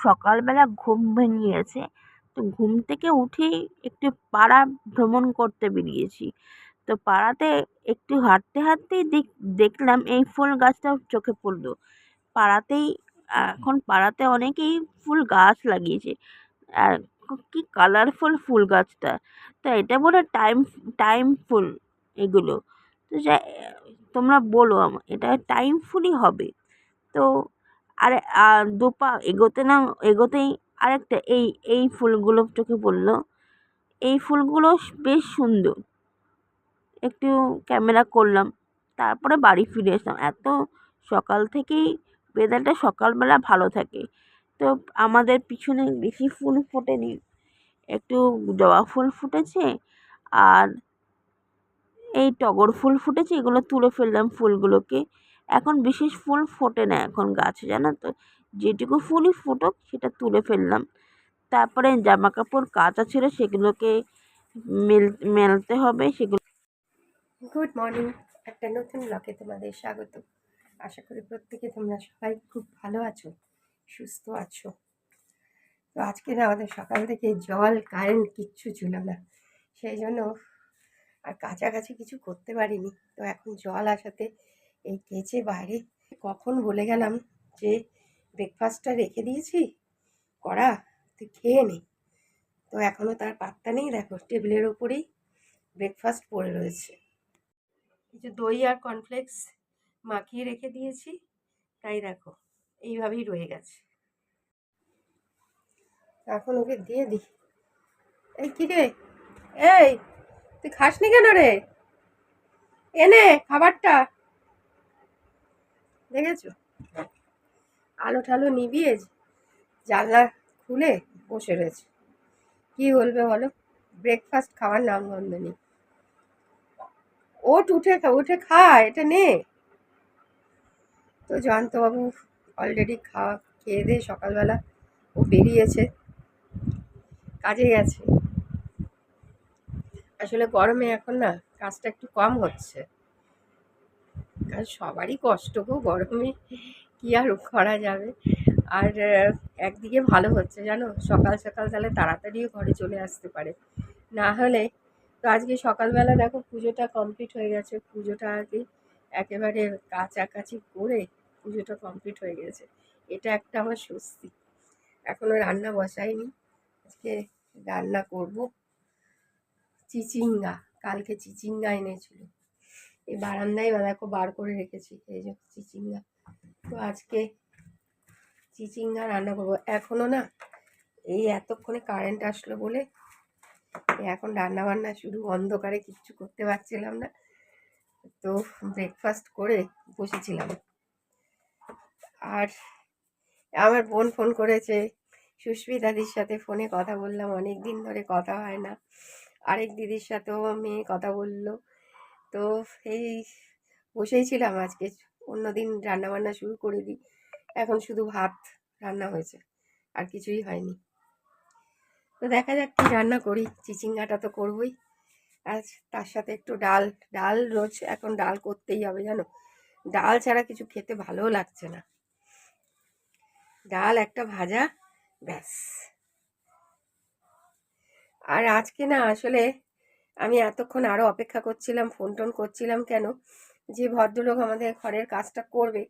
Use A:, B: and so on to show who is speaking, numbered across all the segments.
A: সকালবেলা ঘুম ভেঙে গেছে তো ঘুম থেকে উঠেই একটু পাড়া ভ্রমণ করতে বেরিয়েছি। তো পাড়াতে একটু হাঁটতে হাঁটতেই দেখ, দেখলাম এই ফুল গাছটা চোখে পড়ল। পাড়াতেই, এখন পাড়াতে অনেকেই ফুল গাছ লাগিয়েছে। আর কী কালারফুল ফুল গাছটা। তা এটা হয় টাইম টাইম ফুল এগুলো। তো যা তোমরা বলো আমা, এটা টাইম ফুলই হবে। তো আর দু পা এগোতে না, এগোতেই আরেকটা, এই এই ফুলগুলো চোখে পড়ল। এই ফুলগুলো বেশ সুন্দর। একটু ক্যামেরা করলাম, তারপরে বাড়ি ফিরে আসলাম এত সকাল থেকেই ওয়েদারটা সকালবেলা ভালো থাকে। তো আমাদের পিছনে বেশি ফুল ফোটেনি। একটু জবা ফুল ফুটেছে আর এই টগর ফুল ফুটেছে, এগুলো তুলে ফেললাম ফুলগুলোকে। এখন বিশেষ ফুল ফোটে না এখন গাছে, জানো তো? যেটুকু ফুলই ফুটুক, সেটা তুলে ফেললাম। তারপরে জামা কাপড় কাচা ছিল, সেগুলোকে মেল, মেলতে হবে, সেগুলো
B: গুড মর্নিং একটা নতুন ব্লকে তোমাদের স্বাগত। আশা করি প্রত্যেকে তোমরা সবাই খুব ভালো আছো, সুস্থ আছো। তো আজকে না আমাদের সকাল থেকে জল কারেন্ট কিচ্ছু ছিল না। সেই জন্য আর কাছাকাছি কিছু করতে পারিনি। তো এখন জল আসাতে এই কেচে বাইরে? কখন বলে গেলাম যে ব্রেকফাস্টটা রেখে দিয়েছি। করা তুই খেয়ে নে। তো এখনও তার পাত্তা নেই, দেখো টেবিলের ওপরেই ব্রেকফাস্ট পড়ে রয়েছে। কিছু দই আর কর্নফ্লেক্স মাখিয়ে রেখে দিয়েছি, তাই দেখো, এইভাবেই রয়ে গেছে। এখন ওকে দিয়ে দিই। এই কী রে? এই, তুই খাসনি কেন রে? এনে খাবারটা। দেখেছ? আলো ঠালো নিবিয়ে জানলা খুলে বসে রয়েছে। কি বলবে বলো? ব্রেকফাস্ট খাওয়ার নাম গন্ধ নেই। ওট উঠে উঠে খা, এটা নে। তো জয়ন্তবাবু অলরেডি খাওয়া খেয়ে দিয়ে সকালবেলা ও বেরিয়েছে। কাজে গেছে আসলে গরমে এখন না কাজটা একটু কম হচ্ছে। কারণ সবারই কষ্ট গো, গরমে কি আর করা যাবে? আর একদিকে ভালো হচ্ছে জানো? সকাল সকাল তাহলে তাড়াতাড়িও ঘরে চলে আসতে পারে। না হলে তো আজকে সকালবেলা দেখো পুজোটা কমপ্লিট হয়ে গেছে। পুজোটা আগে একেবারে কাছাকাছি করে পুজোটা কমপ্লিট হয়ে গেছে। এটা একটা আমার স্বস্তি। এখনও রান্না বসাইনি। আজকে রান্না করব। চিচিঙ্গা, কালকে চিচিঙ্গা এনেছিল। এই বারান্দায় দেখো বার করে রেখেছি, এই যে চিচিঙ্গা। তো আজকে চিচিঙ্গা রান্না করব। এখনও না এই এতক্ষণে কারেন্ট আসলো বলে এখন রান্না বান্না শুরু, অন্ধকারে কিচ্ছু করতে পারছিলাম না। তো ব্রেকফাস্ট করে বসেছিলাম। আর আমার বোন ফোন করেছে, সুস্মিতাদির সাথে ফোনে কথা বললাম অনেক দিন ধরে কথা হয় না। আরেক দিদির সাথেও মেয়ে কথা বলল। তো এই বসেই ছিলাম আজকে। অন্য দিন রান্নাবান্না শুরু করে দিই। এখন শুধু ভাত রান্না হয়েছে, আর কিছুই হয়নি। তো দেখা যাক কী রান্না করি। চিচিঙ্গাটা তো করবই। আর তার সাথে একটু ডাল ডাল রোজ এখন ডাল করতেই হবে জানো? ডাল ছাড়া কিছু খেতে ভালোও লাগছে না। ডাল একটা ভাজা, ব্যাস। আর আজকে না আসলে আমি এতক্ষণ আরও অপেক্ষা করছিলাম ফোন টোন করছিলাম কেন? যে ভদ্রলোক আমাদের ঘরের কাজটা করবে।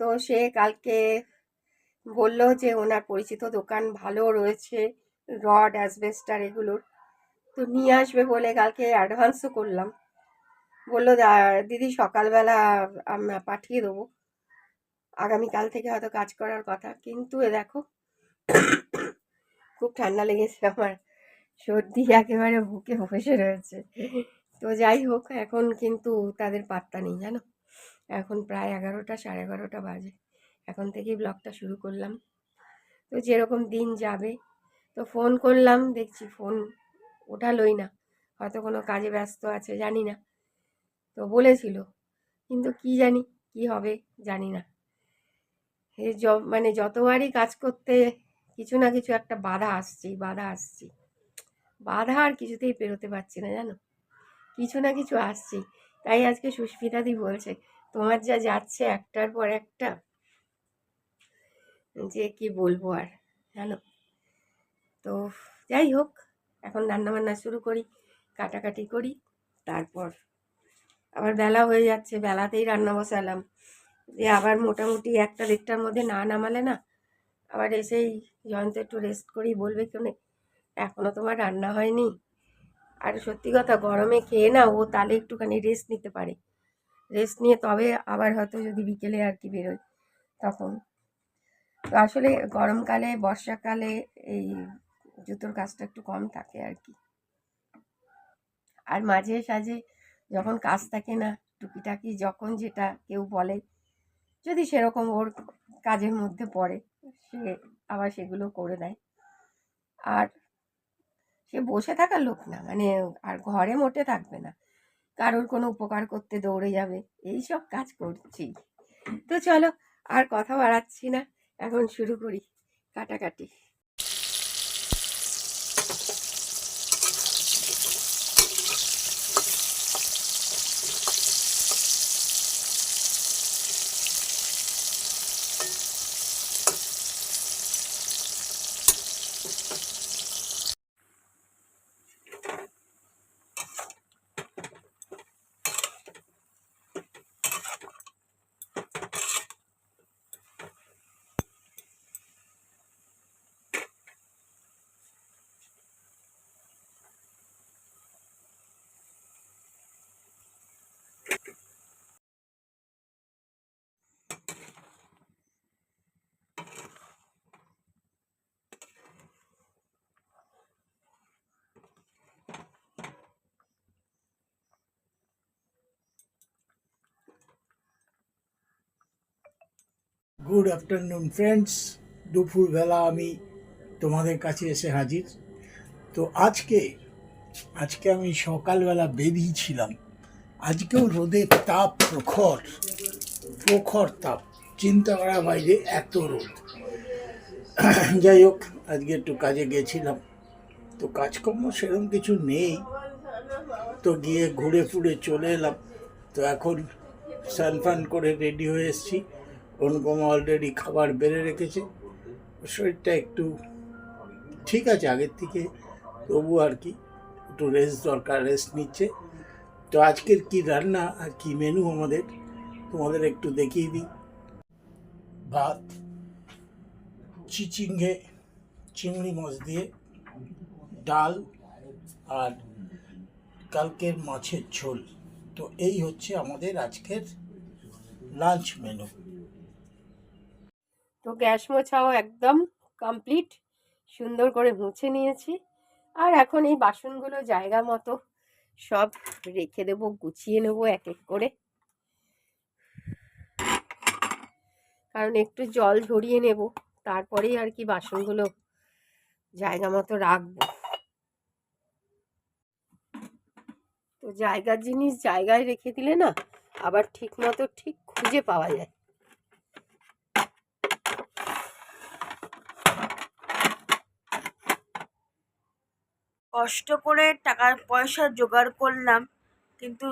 B: তো সে কালকে বলল যে ওনার পরিচিত দোকান ভালো রয়েছে, রড, অ্যাসবেস্টার এগুলোর। তো নিয়ে আসবে বলে কালকে অ্যাডভান্সও করলাম। বলল দিদি সকালবেলা আমরা পাঠিয়ে দেবো। আগামীকাল থেকে হয়তো কাজ করার কথা। কিন্তু এ দেখো, খুব ঠান্ডা লেগেছে আমার। সর্দি একেবারে বুকে বসে রয়েছে। তো যাই হোক, এখন কিন্তু তাদের পাত্তা নেই, জানো? এখন প্রায় এগারোটা, সাড়ে এগারোটা বাজে। এখন থেকেই ব্লগটা শুরু করলাম। তো যেরকম দিন যাবে, তো ফোন করলাম, দেখছি ফোন ওঠালোই না। হয়তো কোনো কাজে ব্যস্ত আছে, জানি না। তো বলেছিল, কিন্তু কি জানি, কি হবে জানি না। মানে যতবারই কাজ করতে কিছু না কিছু একটা বাধা আসছেই, বাধা আসছি বাধা আর কিছুতেই পেরোতে পারছি না, জানো? কিছু না কিছু আসছেই তাই আজকে সুস্মিতাদি বলছে, তোমার যা যাচ্ছে একটার পর একটা, যে কি বলব আর, জানো? তো যাই হোক, এখন রান্না বান্না শুরু করি, কাটাকাটি করি, তারপর আবার বেলা হয়ে যাচ্ছে, বেলাতেই রান্না বসালাম। যে আবার মোটামুটি একটা দেড়টার মধ্যে না নামালে না, আবার এসেই জয়ন্ত একটু রেস্ট করি, বলবে কেন এখনও তোমার রান্না হয়নি। আর সত্যি কথা, গরমে খেয়ে না ও তাহলে একটুখানি রেস্ট নিতে পারে। রেস্ট নিয়ে তবে আবার হয়তো যদি বিকেলে আর কি বেরোয়, তখন। তো আসলে গরমকালে, বর্ষাকালে এই জুতোর কাজটা একটু কম থাকে আর কি। আর মাঝে সাঝে যখন কাজ থাকে না, টুকিটাকি যখন যেটা কেউ বলে, যদি সেরকম ওর কাজের মধ্যে পড়ে, সে আবার সেগুলো করে দেয় আর সে বসে থাকার লোক না মানে আর ঘরে মোটে থাকবে না। কারোর কোনো উপকার করতে দৌড়ে যাবে, এই সব কাজ করছি। তো চলো, আর কথা বাড়াচ্ছি না, এখন শুরু করি, কাটাকাটি।
C: গুড আফটারনুন ফ্রেন্ডস দুপুরবেলা আমি তোমাদের কাছে এসে হাজির। তো আজকে আজকে আমি সকালবেলা বেরিয়েছিলাম আজকেও রোদের তাপ প্রখর প্রখর তাপ। চিন্তা করা বাইরে, এত রোদ। যাই হোক, আজকে একটু কাজে গেছিলাম। তো কাজকর্ম সেরকম কিছু নেই। তো গিয়ে ঘুরে ফুরে চলে এলাম। তো এখন স্নান ফান করে রেডি হয়ে এসেছি। অনুপমা অলরেডি খাবার বেড়ে রেখেছে। শরীরটা একটু ঠিক আছে আগের থেকে, তবু আর কি, একটু রেস্ট দরকার রেস্ট নিচ্ছে। তো আজকের কি রান্না আর কি মেনু আমাদের, তোমাদের একটু দেখিয়ে দিই। ভাত, চিচিঙ্গে, চিংড়ি মাছ দিয়ে ডাল আর কালকের মাছের ঝোল। তো এই হচ্ছে আমাদের আজকের লাঞ্চ মেনু
B: তো গ্যাস মোছাও একদম কমপ্লিট। সুন্দর করে মুছে নিয়েছি। আর এখন এই বাসনগুলো জায়গা মতো সব রেখে দেবো, গুছিয়ে নেব এক এক করে। কারণ একটু জল ঝরিয়ে নেব, তারপরেই আর কি বাসনগুলো জায়গা মতো রাখব। তো জায়গার জিনিস জায়গায় রেখে দিলে না, আবার ঠিক মতো ঠিক খুঁজে পাওয়া যায়।
A: কষ্ট করে টাকা পয়সা জোগাড় করলাম। কিন্তু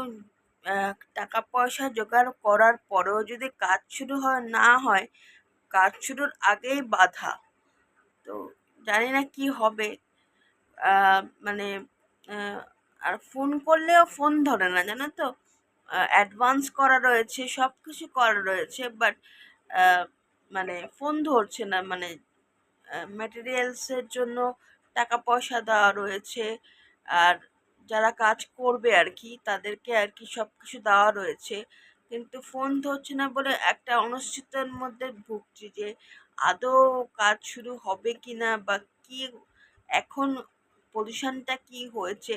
A: টাকা পয়সা জোগাড় করার পরেও যদি কাজ শুরু হয়, না হয়, কাজ শুরুর আগেই বাধা। তো জানি না কি হবে। মানে আর ফোন করলেও ফোন ধরে না, জানো তো? অ্যাডভান্স করা রয়েছে সব কিছু করা রয়েছে বাট মানে ফোন ধরছে না। মানে ম্যাটেরিয়ালসের জন্য টাকা পয়সা দেওয়া রয়েছে। আর যারা কাজ করবে আর কি তাদেরকে আর কি সব কিছু দেওয়া রয়েছে। কিন্তু ফোন ধরছে না বলে একটা অনিশ্চিতের মধ্যে ভুগছি যে, আদৌ কাজ শুরু হবে কি না বা কি, এখন পজিশনটা কি হয়েছে?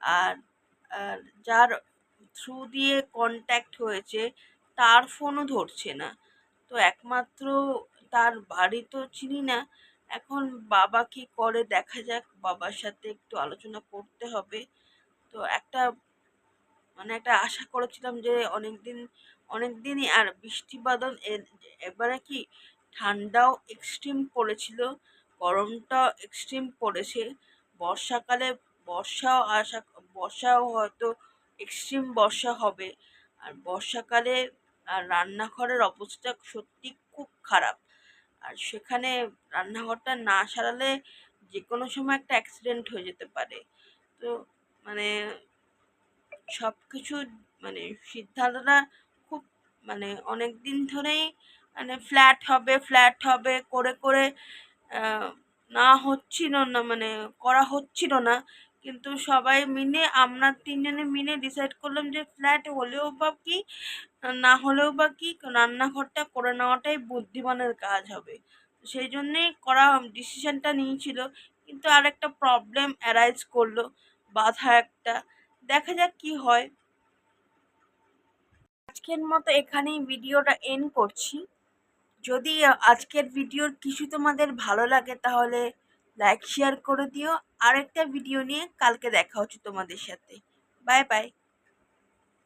A: আর আর যার থ্রু দিয়ে কন্ট্যাক্ট হয়েছে, তার ফোনও ধরছে না। তো একমাত্র তার বাড়ি তো চিনি না। এখন বাবা কি করে? দেখা যাক, বাবার সাথে একটু আলোচনা করতে হবে। তো একটা মানে একটা আশা করেছিলাম যে অনেক দিন অনেক দিনই আর বৃষ্টি বাদল এবারে কি ঠান্ডাও এক্সট্রিম পড়েছিল, গরমটাও এক্সট্রিম পড়েছে। বর্ষাকালে বর্ষাও আশা, বর্ষাও হয়তো এক্সট্রিম বর্ষা হবে। আর বর্ষাকালে আর রান্নাঘরের অবস্থা সত্যি খুব খারাপ। আর সেখানে রান্নাঘরটা না সারালে যে কোনো সময় একটা অ্যাক্সিডেন্ট হয়ে যেতে পারে। তো মানে সব কিছু মানে সিদ্ধান্তটা খুব মানে অনেক দিন ধরেই মানে ফ্ল্যাট হবে ফ্ল্যাট হবে, করে করে না হচ্ছিল না মানে করা হচ্ছিল না। কিন্তু সবাই মিলে, আমরা তিনজনে মিলে ডিসাইড করলাম যে ফ্ল্যাট হলেও বা কি, না হলেও বা কি রান্নাঘরটা করে নেওয়াটাই বুদ্ধিমানের কাজ হবে। সেই জন্যেই করা ডিসিশনটা নিয়েছিল। কিন্তু আর একটা প্রবলেম অ্যারাইজ করল, বাধা একটা। দেখা যাক কি হয়। আজকের মতো এখানেই ভিডিওটা এন্ড করছি। যদি আজকের ভিডিওর কিছু তোমাদের ভালো লাগে তাহলে লাইক শেয়ার করে দিও। আরেকটা ভিডিও নিয়ে কালকে দেখা হচ্ছে তোমাদের সাথে। Bye bye